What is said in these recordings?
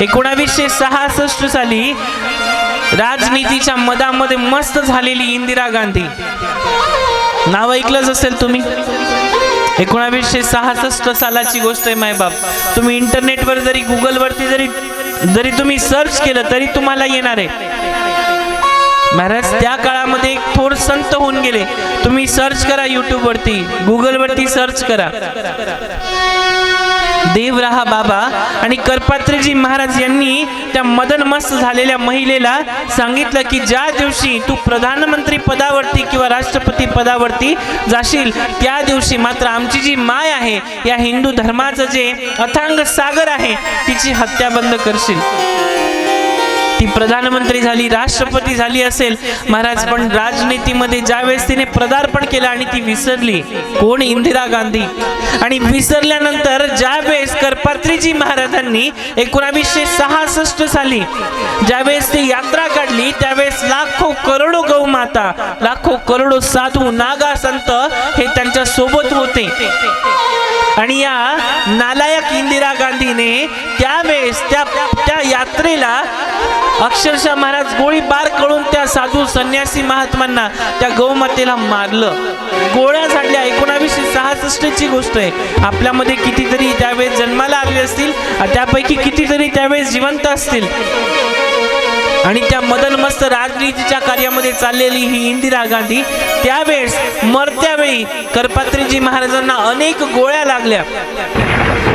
एकोणावीसशे सहासष्ट साली राजनीतीच्या मधामध्ये मस्त झालेली इंदिरा गांधी. नाव ऐकलंच असेल तुम्ही? एकोणावीसशे सहासष्ट सालाची गोष्ट आहे मायबाप तुम्ही इंटरनेटवर जरी गुगलवरती जरी जरी तुम्ही सर्च केलं तरी तुम्हाला येणार आहे. महाराज त्या काळामध्ये एक थोर संत होऊन गेले. तुम्ही सर्च करा युट्यूबवरती गुगलवरती सर्च करा. देव राहा बाबा. आणि करपात्रीजी महाराज यांनी त्या मदन मस्त झालेल्या महिलेला सांगितलं की ज्या दिवशी तू प्रधानमंत्री पदावरती किंवा राष्ट्रपती पदावरती जाशील त्या दिवशी मात्र आमची जी माय आहे या हिंदू धर्माचं जे अथांग सागर आहे तिची हत्या बंद करशील. ती प्रधानमंत्री झाली राष्ट्रपती झाली असेल महाराज पण राजनीतीमध्ये ज्यावेळेस तिने पदार्पण केलं आणि ती विसरली कोण? इंदिरा गांधी. आणि विसरल्यानंतर ज्यावेळेस करपात्रीजी महाराजांनी एकोणावीसशे सहासष्ट साली ज्यावेळेस ती यात्रा काढली त्यावेळेस लाखो करोडो गौमाता लाखो करोडो साधू नागा संत हे त्यांच्यासोबत होते. आणि या नालायक इंदिरा गांधीने त्यावेळेस त्या त्या यात्रेला अक्षरशः महाराज गोळीबार करून त्या साधू संन्यासी महात्मांना त्या गौमातेला मारलं. गोळ्या झाडल्या. एकोणावीसशे सहासष्टची गोष्ट आहे. आपल्यामध्ये कितीतरी त्यावेळेस जन्माला आले असतील त्यापैकी कितीतरी त्यावेळेस जिवंत असतील. आणि त्या मदन मस्त राजनीतीच्या कार्यामध्ये चाललेली ही इंदिरा गांधी त्यावेळेस मरत्यावेळी करपात्रीजी महाराजांना अनेक गोळ्या लागल्या.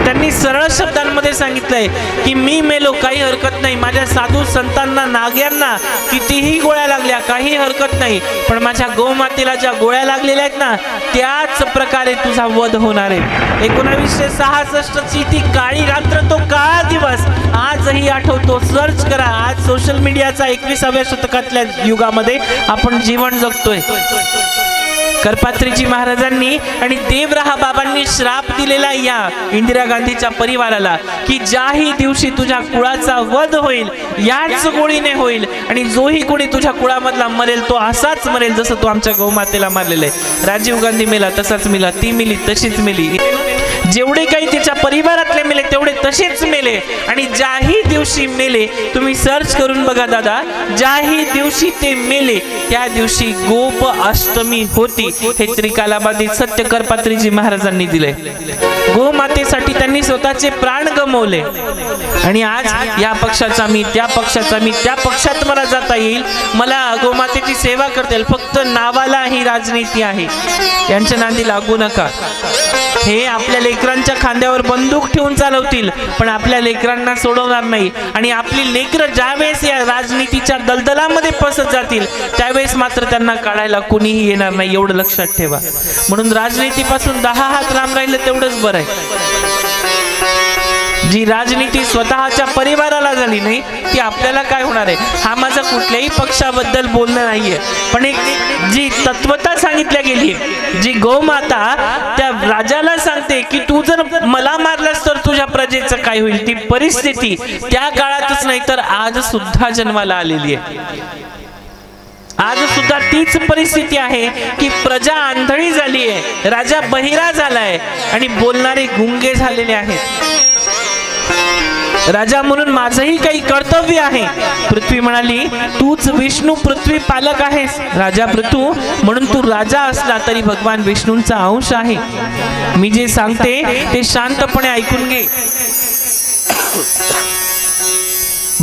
त्यांनी सरळ शब्दांमध्ये सांगितलंय की मी मेलो काही हरकत नाही. माझ्या साधू संतांना नाग्यांना कितीही गोळ्या लागल्या काही हरकत नाही. पण माझ्या गोमातेला ज्या गोळ्या लागलेल्या आहेत ना त्याच प्रकारे तुझा वध होणार आहे. एकोणावीसशे सहासष्ट ची ती काळी रात्र तो काळा दिवस आजही आठवतो. सर्च करा. आज सोशल मीडियाचा एकविसाव्या शतकातल्या युगामध्ये आपण जीवन जगतोय. करपात्रीजी महाराजांनी आणि देवराहा बाबांनी श्राप दिलेला या इंदिरा गांधीच्या परिवाराला की ज्याही दिवशी तुझ्या कुळाचा वध होईल याच गोळीने होईल आणि जोही कोणी तुझ्या कुळामधला मरेल तो असाच मरेल जसं तू आमच्या गौमातेला मारलेलं आहे. राजीव गांधी मेला तसाच मेला ती मिली तशीच मिली. जेवढे काही तिच्या परिवारातले मेले तेवढे तसेच मेले. आणि ज्याही दिवशी मेले तुम्ही सर्च करून बघा दादा ज्याही दिवशी ते मेले त्या दिवशी गोप अष्टमी होती हे त्रिकालाबादी सत्य करपात्रीजी महाराजांनी दिले गोमातेसाठी त्यांनी स्वतःचे प्राण गमवले. आणि आज या पक्षाचा मी त्या पक्षाचा मी त्या पक्षात मला जाता येईल. मला गोमातेची सेवा करता येईल फक्त नावाला ही राजनीती आहे. यांच्या नांदी लागू नका. हे आपल्याला लेकरांच्या खांद्यावर बंदूक ठेवून चालवतील पण आपल्या लेकरांना सोडवणार नाही. आणि आपली लेकरं ज्यावेळेस या राजनीतीच्या दलदलामध्ये फसत जातील त्यावेळेस मात्र त्यांना काढायला कुणीही येणार नाही एवढं लक्षात ठेवा. म्हणून राजनीतीपासून दहा हात लांब राहिलं तेवढंच बरं आहे. जी राजनीती स्वतःच्या परिवाराला झाली नाही ती आपल्याला काय होणार आहे? हा माझा कुठल्याही पक्षाबद्दल बोलणं नाहीये. पण एक जी तत्वता सांगितल्या गेली जी गोमाता त्या राजाला सांगते की तू जर मला मारलास तर तुझ्या प्रजेचं काय होईल? ती परिस्थिती त्या काळातच नाही तर आज सुद्धा जन्माला आलेली आहे. आज सुद्धा तीच परिस्थिती आहे की प्रजा आंधळी झाली आहे राजा बहिरा झालाय आणि बोलणारे गुंगे झालेले आहेत. राजा म्हणून माझंही काही कर्तव्य आहे. पृथ्वी म्हणाली तूच विष्णू पृथ्वी पालक आहेस. राजा पृथू म्हणून तू राजा असला तरी भगवान विष्णूंचा अंश आहे. मी जे सांगते ते शांतपणे ऐकून घे.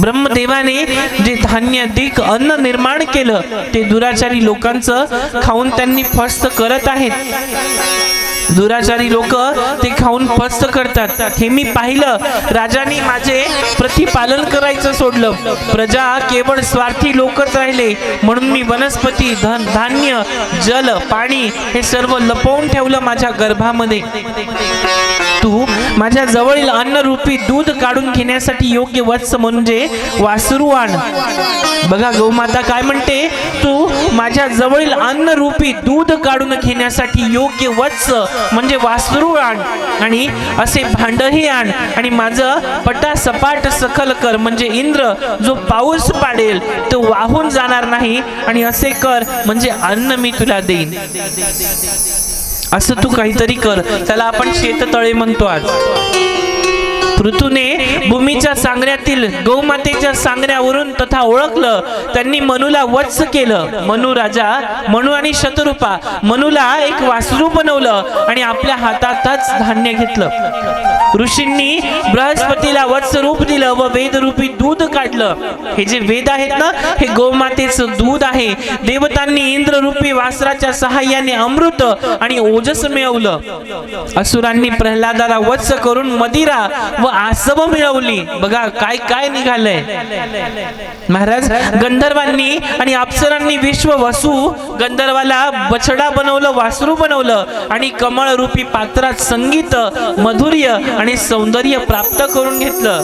ब्रह्मदेवाने जे धान्य दिक अन्न निर्माण केलं ते दुराचारी लोकांचं खाऊन त्यांनी फस्त करत आहेत. दुराचारी लोक ते खाऊन पस्त करतात. हे मी पाहिलं. राजांनी माझे प्रतिपालन करायचं सोडलं. प्रजा केवळ स्वार्थी लोकच राहिले. म्हणून मी वनस्पती धन धान्य जल पाणी हे सर्व लपवून ठेवलं माझ्या गर्भामध्ये. तू माझ्या जवळील अन्नरूपी दूध काढून घेण्यासाठी योग्य वत्स म्हणजे वासरू आण बघा गौमाता काय म्हणते? तू माझ्या जवळील अन्नरूपी दूध काढून घेण्यासाठी योग्य वत्स म्हणजे वासरू आण आणि असे भांडही आण. आणि माझं पटा सपाट सखल कर म्हणजे इंद्र जो पाऊस पाडेल तो वाहून जाणार नाही. आणि असे कर म्हणजे अन्न मी तुला देईन. असं तू काहीतरी कर. त्याला आपण शेततळे म्हणतो आज. ऋतूने भूमीच्या सांगण्यातील गौमातेच्या सांगण्यावरून तथा ओळखलं त्यांनी मनूला वत्स केलं. मनू राजा मनू आणि शतरूपा मनूला एक वासरू बनवलं आणि आपल्या हातातच धान्य घेतलं. ऋषींनी बृहस्पतीला वत्स रूप दिलं व वेदरूपी दूध काढलं. हे जे वेद आहेत ना हे गोमातेचं दूध आहे. देवतांनी इंद्ररूपी वासराच्या सहाय्याने अमृत आणि ओजस मिळवलं. असुरांनी प्रल्हादाला वत्स करून मदिरा व आसव मिळवली बघा काय काय निघालंय. महाराज गंधर्वांनी आणि अप्सरांनी विश्व वसू गंधर्वाला बछडा बनवलं वासरू बनवलं आणि कमळ रूपी पात्रात संगीत मधुर्य आणि सौंदर्य प्राप्त करून घेतलं.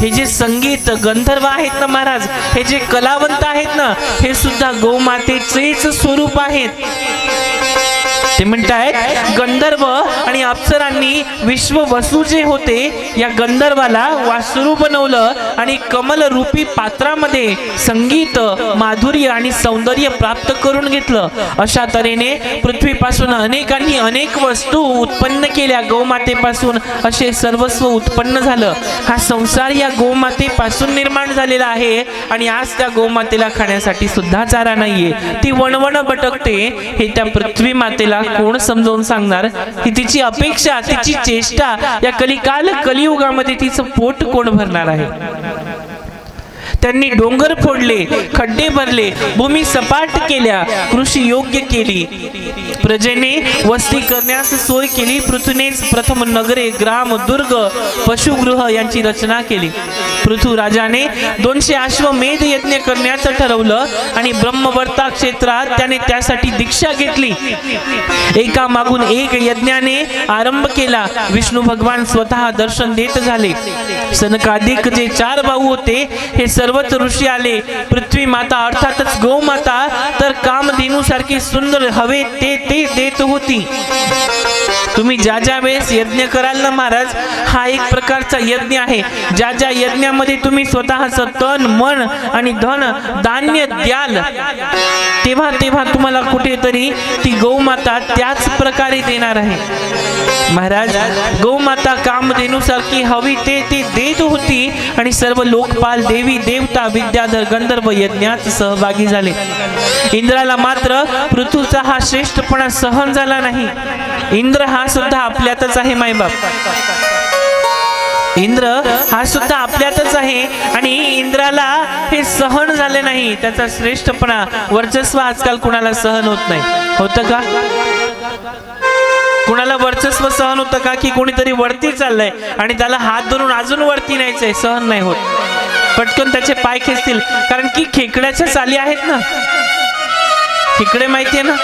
हे जे संगीत गंधर्व आहेत ना महाराज हे जे कलावंत आहेत ना हे सुद्धा गोमातेचेच स्वरूप आहेत. ते म्हणतायत गंधर्व अप्सरांनी विश्व वसू जे होते या गंधर्वाला वासरू बनवलं आणि कमल रूपी पात्रामध्ये संगीत माधुर्य आणि सौंदर्य प्राप्त करून घेतलं. अशा तऱ्हेने पृथ्वीपासून अनेकांनी अनेक वस्तू उत्पन्न केल्या गोमातेपासून. असे सर्वस्व उत्पन्न झालं. हा संसार या गोमातेपासून निर्माण झालेला आहे आणि आज त्या गोमातेला खाण्यासाठी सुद्धा चारा नाहीये. ती वणवण भटकते हे त्या पृथ्वी मातेला कोण समजावून सांगणार? की तिची अपेक्षा तिची चेष्टा या कलिकाल कलियुगामध्ये तिचं पोट कोण भरणार आहे? त्यांनी डोंगर फोडले खड्डे भरले भूमी सपाट केल्या कृषी योग्य केली. प्रजेने वस्ती करण्यास सोय केली पृथ्वीनेच प्रथम नगरे ग्राम दुर्ग पशुगृह यांची रचना केली. पृथ्वी राजाने दोनशे अश्वमेध यज्ञ करण्याचं ठरवलं आणि ब्रह्मवर्ता क्षेत्रात त्याने त्यासाठी दीक्षा घेतली. एका मागून एक यज्ञाने आरंभ केला. विष्णू भगवान स्वतः दर्शन देत झाले. सनकाधिक जे चार भाऊ होते हे सर्वच ऋषी आले. पृथ्वी माता अर्थातच गौ माता तर कामधेनू सारखी सुंदर हवे ते ते देत होती. तुम्ही ज्या ज्या वेळेस यज्ञ कराल ना महाराज हा एक प्रकारचा यज्ञ आहे. ज्या ज्या यज्ञामध्ये तुम्ही स्वतःचं तन मन आणि धन धान्य द्याल. तेव्हा तेव्हा तुम्हाला कुठेतरी ती गौमाता त्याच प्रकारे देणार आहे. महाराज गौमाता कामधेनुसारखी हवी ते ते देत होती आणि सर्व लोकपाल देवी देवता विद्याधर गंधर्व यज्ञात सहभागी झाले. इंद्राला मात्र पृथ्वीचा हा श्रेष्ठपणा सहन झाला नाही. इंद्र हा सुद्धा आपल्यातच आहे मायबाप. इंद्र हा सुद्धा आपल्यातच आहे आणि इंद्राला हे सहन झाले नाही. त्याचा श्रेष्ठपणा वर्चस्व आजकाल कुणाला सहन होत नाही. होतं का? कुणाला वर्चस्व सहन होतं का? की कोणीतरी वरती चाललंय आणि त्याला हात धरून अजून वरती न्यायचंय सहन नाही होत. पटकन त्याचे पाय खेचतील. कारण की खेकड्याच्या चाली आहेत ना. खेकडे माहितीये ना?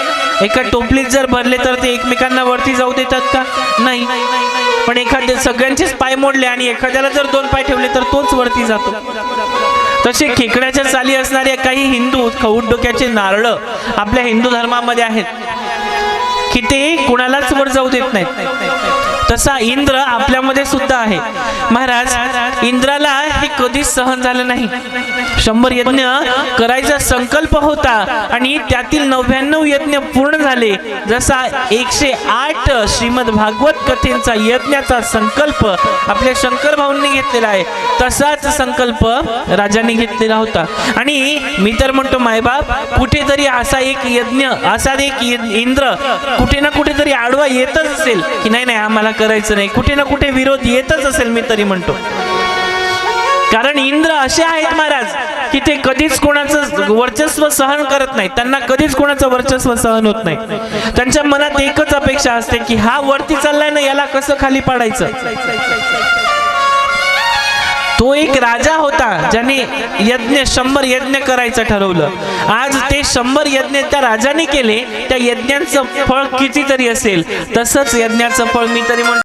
एका टोपलीत जर भरले तर ते एकमेकांना वरती जाऊ देतात का? नाही. पण एखाद्या सगळ्यांचेच पाय मोडले आणि एखाद्याला जर दोन पाय ठेवले तर तोच वरती जातो. तसे खेकड्याच्या चाली असणाऱ्या काही हिंदू खऊट डोक्याचे नारळ आपल्या हिंदू धर्मामध्ये आहेत की ते कुणालाच वर जाऊ देत नाहीत. तसा इंद्र आपल्यामध्ये सुद्धा आहे. महाराज इंद्राला हे कधीच सहन झालं नाही. शंभर यज्ञ करायचा संकल्प होता आणि त्यातील नव्याण्णव यज्ञ पूर्ण झाले. जसा एकशे आठ श्रीमद भागवत कथेंचा यज्ञाचा संकल्प आपल्या शंकर भाऊंनी घेतलेला आहे तसाच संकल्प राजाने घेतलेला होता. आणि मी तर म्हणतो मायबाप कुठेतरी असा एक यज्ञ असा एक इंद्र कुठे ना कुठेतरी आडवा येतच असेल की नाही नाही आम्हाला करायचं नाही. कुठे ना कुठे विरोध येतच असेल मी तरी म्हणतो. कारण इंद्र असे आहेत महाराज की ते कधीच कोणाचं वर्चस्व सहन करत नाही. त्यांना कधीच कोणाचं वर्चस्व सहन होत नाही. त्यांच्या मनात एकच अपेक्षा असते की हा वरती चाललाय ना याला कसं खाली पाडायचं? तो एक राजा होता ज्याने यज्ञ शंभर यज्ञ करायचं ठरवलं. आज ते शंभर यज्ञ त्या राजाने केले त्या यज्ञांचं फळ कितीतरी असेल तसंच यज्ञाचं फळ मी तरी म्हणतो.